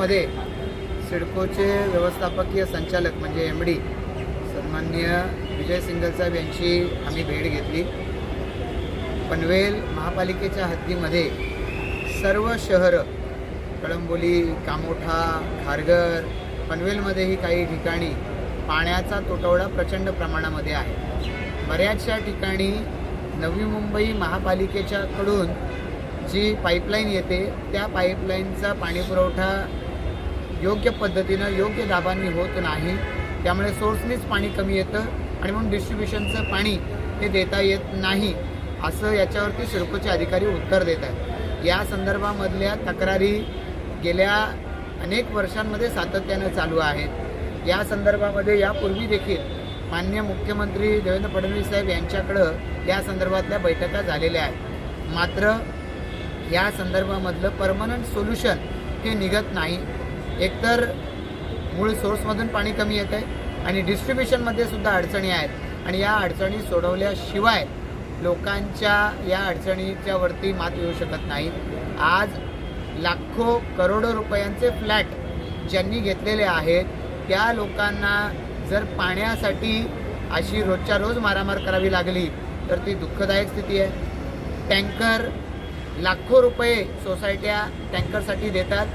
मध्ये सिडकोचे व्यवस्थापकीय संचालक म्हणजे एम डी सन्मान्य विजय सिंगल साहेब यांची आम्ही भेट घेतली. पनवेल महापालिकेच्या हद्दीमध्ये सर्व शहरं कळंबोली कामोठा खारघर पनवेलमध्येही काही ठिकाणी पाण्याचा तुटवडा प्रचंड प्रमाणामध्ये आहे. बऱ्याचशा ठिकाणी नवी मुंबई महापालिकेच्याकडून जी पाईपलाईन येते त्या पाईपलाईनचा पाणीपुरवठा योग्य पद्धतीनं योग्य दाबांनी होत नाही. त्यामुळे सोर्सनीच पाणी कमी येतं आणि म्हणून डिस्ट्रीब्युशनचं पाणी हे देता येत नाही असं याच्यावरती सिडकोचे अधिकारी उत्तर देत आहेत. या संदर्भामधल्या तक्रारी गेल्या अनेक वर्षांमध्ये सातत्यानं चालू आहेत. या संदर्भामध्ये यापूर्वी देखील मान्य मुख्यमंत्री देवेंद्र फडणवीस साहेब यांच्याकडं या संदर्भातल्या बैठका झालेल्या आहेत. मात्र या संदर्भामधलं परमनंट सोल्युशन हे निघत नाही. एकतर मूळ सोर्समधून पाणी कमी येत आहे आणि डिस्ट्रीब्युशनमध्ये सुद्धा अडचणी आहेत. आणि या अडचणी सोडवल्याशिवाय लोकांच्या या अडचणीच्या वरती मात येऊ शकत नाही. आज लाखो करोडो रुपयांचे फ्लॅट ज्यांनी घेतलेले आहेत त्या लोकांना जर पाण्यासाठी अशी रोजच्या रोज मारामार करावी लागली तर ती दुःखदायक स्थिती आहे. टँकर लाखो रुपये सोसायट्या टँकरसाठी देतात.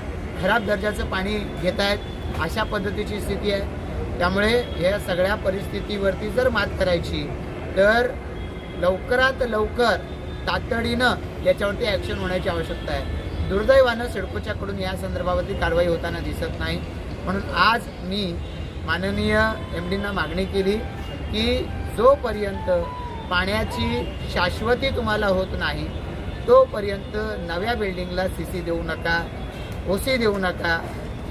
खराब दर्जाचं पाणी घेत आहेत अशा पद्धतीची स्थिती आहे. त्यामुळे या सगळ्या परिस्थितीवरती जर मात करायची तर लवकरात लवकर तातडीनं याच्यावरती ॲक्शन होण्याची आवश्यकता आहे. दुर्दैवानं सिडकोच्याकडून या संदर्भावरती कारवाई होताना दिसत नाही. म्हणून आज मी माननीय एम डींना मागणी केली की जोपर्यंत पाण्याची शाश्वती तुम्हाला होत नाही तोपर्यंत नव्या बिल्डिंगला सी सी देऊ नका. ओसे देऊ नका.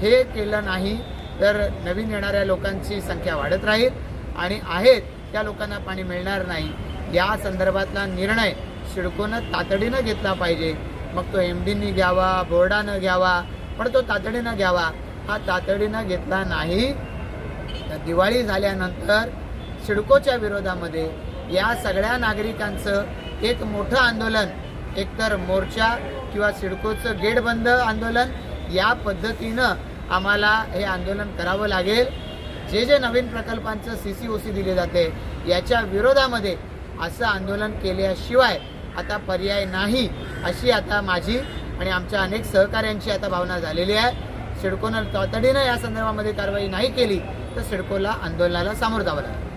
हे केलं नाही तर नवीन येणाऱ्या लोकांची संख्या वाढत राहील आणि आहेत त्या लोकांना पाणी मिळणार नाही. या संदर्भातला निर्णय सिडकोनं तातडीनं घेतला पाहिजे. मग तो एम डीनी घ्यावा बोर्डानं घ्यावा पण तो तातडीनं घ्यावा. हा तातडीनं घेतला नाही. तर दिवाळी झाल्यानंतर सिडकोच्या विरोधामध्ये या सगळ्या नागरिकांचं एक मोठं आंदोलन एकतर मोर्चा किंवा सिडकोचं गेट बंद आंदोलन या पद्धतीनं आम्हाला हे आंदोलन करावं लागेल. जे जे नवीन प्रकल्पांचं सी सी ओ सी दिले जाते याच्या विरोधामध्ये असं आंदोलन केल्याशिवाय आता पर्याय नाही अशी आता माझी आणि आमच्या अनेक सहकाऱ्यांची आता भावना झालेली आहे. सिडकोनं तातडीनं या संदर्भामध्ये कारवाई नाही केली तर सिडकोला आंदोलनाला सामोरं जावं लागेल.